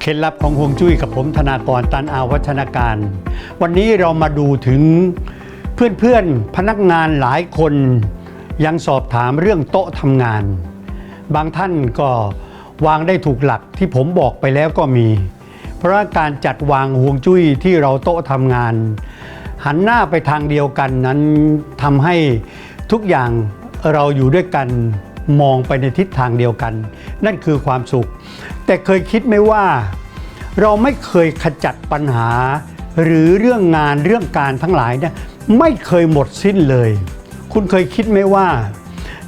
เคล็ดลับของฮวงจุ้ยกับผมธนากรตันอาวัฒนาการ วันนี้เรามาดูถึงเพื่อนๆพนักงานหลายคนยังสอบถามเรื่องโต๊ะทำงาน บางท่านก็วางได้ถูกหลักที่ผมบอกไปแล้วก็มี เพราะการจัดวางฮวงจุ้ยที่เราโต๊ะทำงาน หันหน้าไปทางเดียวกันนั้นทำให้ทุกอย่างเราอยู่ด้วยกัน มองไปในทิศทางเดียวกัน นั่นคือความสุข แต่เคยคิดไหมว่า เราไม่เคยขจัดปัญหา หรือเรื่องงานเรื่องการทั้งหลายเนี่ยไม่เคยหมดสิ้นเลย คุณเคยคิดไหมว่า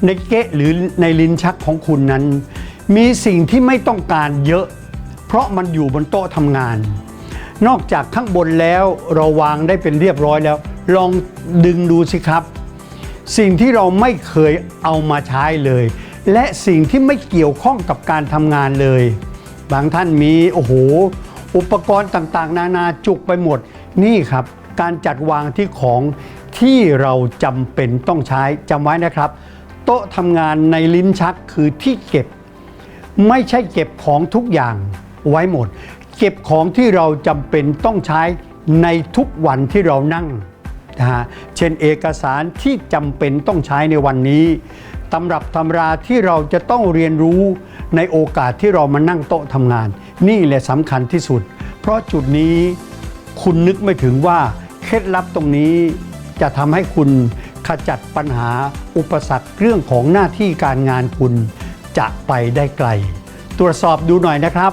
ในเกะหรือในลิ้นชักของคุณนั้น มีสิ่งที่ไม่ต้องการเยอะ เพราะมันอยู่บนโต๊ะทำงาน นอกจากข้างบนแล้วเราวางได้เป็นเรียบร้อยแล้ว ลองดึงดูสิครับ สิ่งที่เราไม่เคยเอามาใช้เลย และสิ่งที่ไม่เกี่ยวข้องกับการทำงานเลย บางท่านมีโอ้โห อุปกรณ์ต่างๆ นานาจุกไปหมด นี่ครับการจัดวางที่ของที่เราจำเป็นต้องใช้จำไว้นะครับ โต๊ะทำงานในลิ้นชักคือที่เก็บ ไม่ใช่เก็บของทุกอย่างไว้หมด เก็บของที่เราจำเป็นต้องใช้ในทุกวันที่เรานั่ง นะฮะเช่นเอกสารที่จำเป็นต้องใช้ในวันนี้ตำรับตำราที่เราจะต้องเรียนรู้ในโอกาสที่เรามานั่งโต๊ะทำงาน นี่แหละสำคัญที่สุด เพราะจุดนี้คุณนึกไม่ถึงว่าเคล็ดลับตรงนี้จะทำให้คุณขจัดปัญหาอุปสรรคเรื่องของหน้าที่การงานคุณจะไปได้ไกล ตรวจสอบดูหน่อยนะครับ